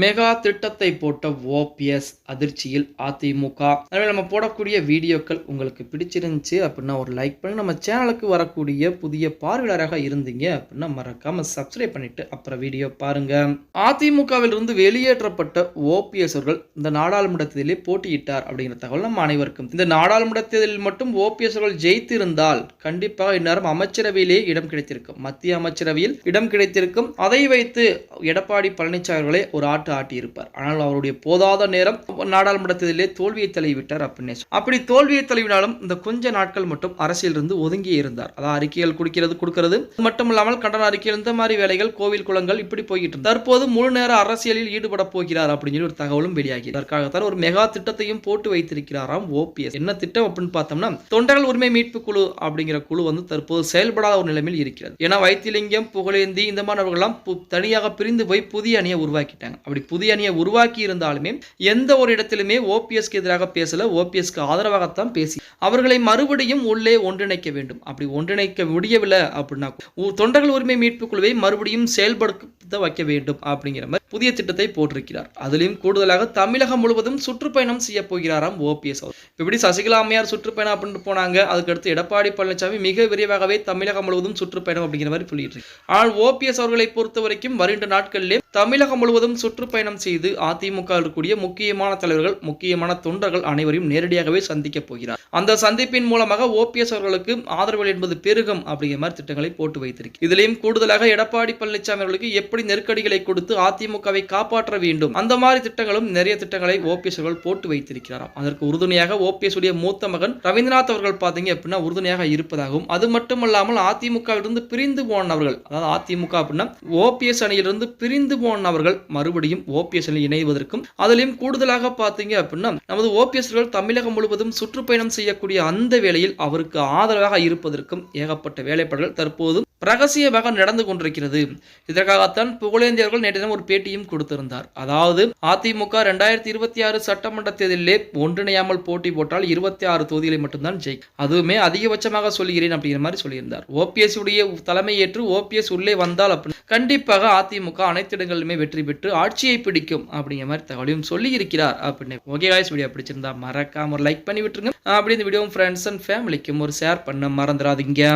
Mega திட்டத்தை போட்ட OPS அதிர்ச்சியில் அதிமுக. எனவே நம்ம போடக்கூடிய வீடியோக்கள் உங்களுக்கு பிடிச்சிருந்துச்சு அப்படின்னா ஒரு லைக் பண்ணி நம்ம சேனலுக்கு வரக்கூடிய புதிய பார்வையாளராக இருந்தீங்க அப்படின்னா மறக்காம சப்ஸ்கிரைப் பண்ணிட்டு அப்புறம் வீடியோ பாருங்க. அதிமுகவில் இருந்து வெளியேற்றப்பட்ட ஓபிஎஸ் அவர்கள் இந்த நாடாளுமன்றத்திலே போட்டியிட்டார் அப்படிங்கிற தகவல் நம்ம அனைவருக்கும். இந்த நாடாளுமன்றத்தில் மட்டும் ஓபிஎஸ் அவர்கள் ஜெயித்திருந்தால் கண்டிப்பாக இந்நேரம் அமைச்சரவையிலே இடம் கிடைத்திருக்கும். மத்திய அமைச்சரவையில் இடம் கிடைத்திருக்கும். அதை வைத்து எடப்பாடி பழனிசாமி அவர்களே ஒரு ஆட்டு ஆட்டியிருப்பார். ஆனால் அவருடைய போதாத நேரம் நாடாளுமன்றத்திலே தோல்வியை தலைவிட்டார் அப்படின்னு அப்படி தோல்வியை தலைவினாலும் இந்த கொஞ்ச நாட்கள் மட்டும் அரசியல் இருந்து ஒதுங்கி இருந்தார். அதான் அறிக்கைகள் குடிக்கிறது கொடுக்கிறது. மட்டும் இல்லாமல் கண்டன அறிக்கையில் இந்த மாதிரி வேலைகள் கோவில் குளங்கள் இப்படி போய்கிட்டு தற்போது முழு நேர அரசியலில் ஈடுபட போகிறார் அப்படின்னு சொல்லி ஒரு தகவலும் வெளியாகி. அதற்காகத்தான் ஒரு மெகா திட்டத்தையும் போட்டு வைத்திருக்கிறாராம் ஓபிஎஸ் என்ன திட்டம் அப்படின்னு பார்த்தோம்னா தொண்டர்கள் உரிமை மீட்பு குழு அப்படிங்கிற குழு வந்து தற்போது செயல்படாத ஒரு நிலைமையில் இருக்கிறது. ஏன்னா வைத்திலிங்கம் புகழேந்தி இந்த மாதிரி பு- தனியாக பிரிந்து போய் புதிய அணியை உருவாக்கிட்டாங்க. அப்படி புதிய அணியை உருவாக்கி இருந்தாலுமே எந்த ஒரு இடத்திலுமே ஓபிஎஸ்க்கு எதிராக பேசல ஓபிஎஸ்க்கு ஆதரவாகத்தான் பேசி அவர்களை மறுபடியும் உள்ளே ஒன்றிணைக்க வேண்டும். அப்படி ஒன்றிணைக்க முடியவில்லை அப்படின்னா உ- தொண்டர்கள் உரிமை மீட்பு குழுவை மறுபடியும் செயல்படுத்த வைக்க வேண்டும் அப்படிங்கிற மாதிரி புதிய திட்டத்தை போட்டிருக்கிறார். அதிலும் கூடுதலாக தமிழகம் முழுவதும் சுற்றுப்பயணம் செய்ய போகிறாராம் ஓபிஎஸ் அவர். இப்படி சசிகலா அம்மையார் சுற்றுப்பயணம் அப்படின்னு போனாங்க அதுக்கடுத்து எடப்பாடி பழனிசாமி மிக விரைவாகவே தமிழகம் முழுவதும் சுற்றுப்பயணம் அப்படிங்கிற மாதிரி சொல்லிட்டு இருக்கு ஆனால் ஓபிஎஸ் அவர்களை பொறுத்த வரைக்கும் வருகின்ற நாட்களிலே தமிழகம் முழுவதும் சுற்றுப்பயணம் செய்து அதிமுக இருக்கக்கூடிய முக்கியமான தலைவர்கள் முக்கியமான தொண்டர்கள் அனைவரையும் நேரடியாகவே சந்திக்க போகிறார். அந்த சந்திப்பின் மூலமாக ஓபிஎஸ் அவர்களுக்கு ஆதரவு என்பது பெருகும் அப்படிங்கிற மாதிரி திட்டங்களை போட்டு வைத்திருக்கு இதிலையும் கூடுதலாக எடப்பாடி பழனிசாமி அவர்களுக்கு எப்படி நெருக்கடிகளை கொடுத்து அதிமுகவை காப்பாற்ற வேண்டும் அந்த மாதிரி திட்டங்களும் நிறைய திட்டங்களை ஓபிஎஸ் அவர்கள் போட்டு வைத்திருக்கிறாராம் அதற்கு உறுதுணையாக ஓபிஎஸ் உடைய மூத்த மகன் ரவீந்திரநாத் அவர்கள் பார்த்தீங்க அப்படின்னா உறுதுணையாக இருப்பதாகவும் அது மட்டுமல்லாமல் அதிமுகவிலிருந்து பிரிந்து போனவர்கள் அதாவது அதிமுக அப்படின்னா ஓபிஎஸ் அணியிலிருந்து பிரிந்து அவர்கள் மறுபடியும் ஓபிஎஸ் இணைவதற்கும் அதிலையும் கூடுதலாக பார்த்தீங்க அப்படின்னா நமது ஓபிஎஸ்கள் தமிழகம் முழுவதும் சுற்றுப்பயணம் செய்யக்கூடிய அந்த வேளையில் அவருக்கு ஆதரவாக இருப்பதற்கும் ஏகப்பட்ட வேலைப்பாடுகள் தற்போது ரகசியமாக நடந்து கொண்டிருக்கிறது. இதற்காகத்தான் புகழேந்தியர்கள் நேற்று ஒரு பேட்டியும் கொடுத்திருந்தார். அதாவது அதிமுக ரெண்டாயிரத்தி இருபத்தி ஆறு சட்டமன்ற தேர்தலிலே ஒன்றிணையாமல் போட்டி போட்டால் இருபத்தி ஆறு தொகுதிகளை மட்டும்தான் ஜெயிக்கும் அதுவுமே அதிகபட்சமாக சொல்கிறேன் அப்படிங்கிற மாதிரி சொல்லியிருந்தார். ஓபிஎஸ் உடைய தலைமை ஏற்று ஓபிஎஸ் உள்ளே வந்தால் அப்படி கண்டிப்பாக அதிமுக அனைத்து இடங்களிலுமே வெற்றி பெற்று ஆட்சியை பிடிக்கும் அப்படிங்கிற மாதிரி தகவலையும் சொல்லி இருக்கிறார் அப்படின்னு. ஓகே காய்ஸ் வீடியோ பிடிச்சிருந்தா மறக்காம ஒரு லைக் பண்ணி விட்டுருங்க. அப்படி இந்த வீடியோ ஃப்ரெண்ட்ஸ் அண்ட் ஃபேமிலிக்கும் ஒரு ஷேர் பண்ண மறந்துடாதீங்க.